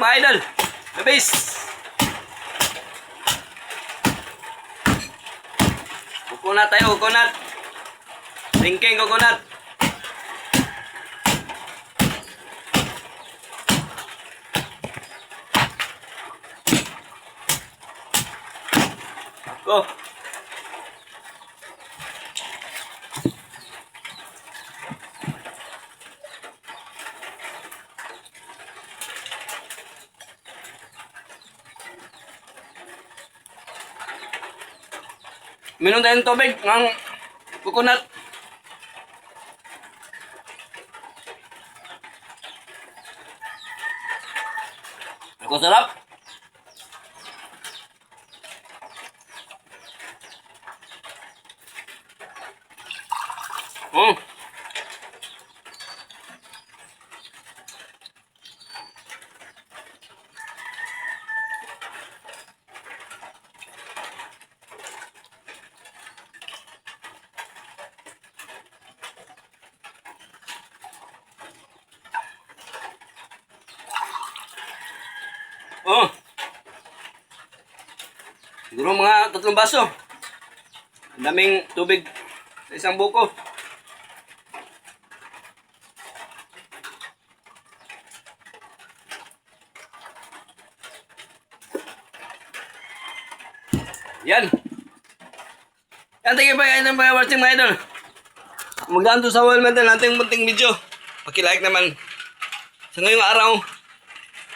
mga idol. The base. Coconut tayo, coconut. Ringking coconut. Go. Minom tayo ng tubig ng coconut. Ako sarap. Mm. Oh. Siguro mga tatlong baso. Ang daming tubig sa isang buko. Yan. Yan, tingin pa yan ng mga watching mga idol. Magdaan to sa wall natin nating munting video. Pakilike naman. Sa ngayong araw,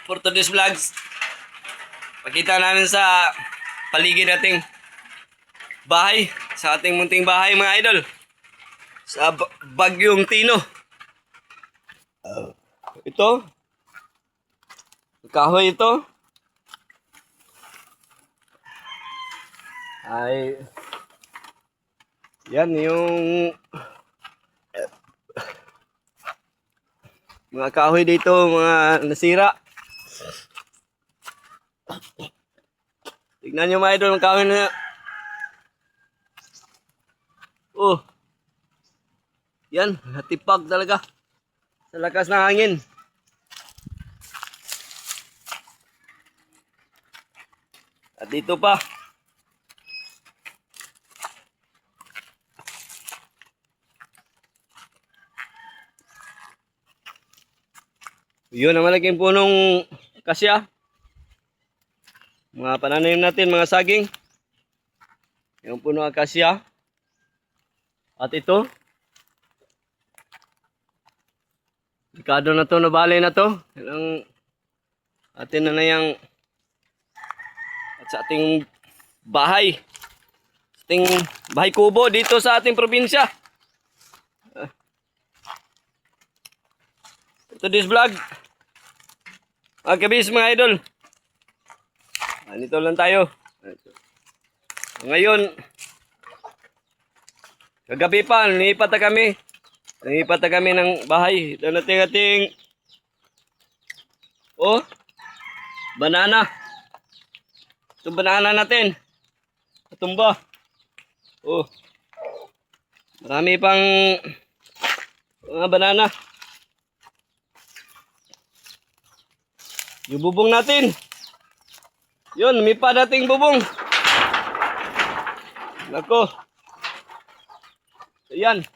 for today's vlogs, pakita namin sa paligid nating bahay, sa ating munting bahay mga idol. Sa Ba- Bagyong Tino. Ito. Kahoy ito. Ay yan yung mga kahoy dito, mga nasira. Tignan nyo mga idol ang kahoy na Oh. Yan, natipag talaga. Sa lakas ng hangin. At dito pa. Yun ang malaking punong kasya. Mga pananim natin, mga saging. Yung puno akasya. At ito. Dekado na to, nabali na to. Yan ang atin na na yung at sa ating bahay. Sa ating bahay kubo dito sa ating probinsya. Ito this vlog. Mga kabis mga idol. Anito lang tayo. Ngayon, kagabi pa, nilipat na kami. Nilipat na kami ng bahay. Ito nating ating, oh, banana. Ito banana natin. Katumba. Oh, marami pang mga banana. Yung bubong natin. Yun, may pa dating bubong. Nako. Ayan.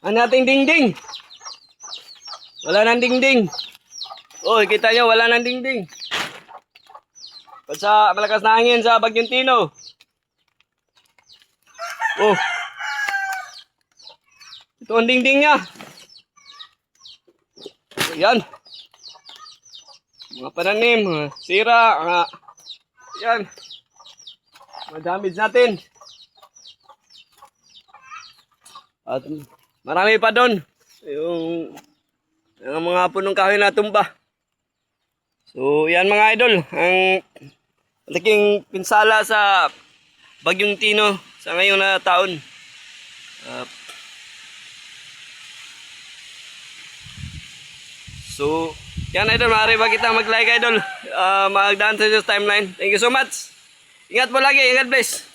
Ano nating dingding? Wala nang dingding. Oh, kita nyo, wala nang dingding. Pag sa malakas na hangin sa Bagyong Tino. Oh. Ito ang dingding niya. Ayan. Mga pananim, sira, mga... Yan. Mga damage natin. At marami pa doon. Yung, yung mga punong kahoy na tumba. So, yan mga idol. Ang malaking pinsala sa Bagyong Tino sa ngayong na taon. Ah, so, yan idol. Maaari ba kita mag-like idol? Uh, magdaan sa timeline. Thank you so much. Ingat po lagi. Ingat bless.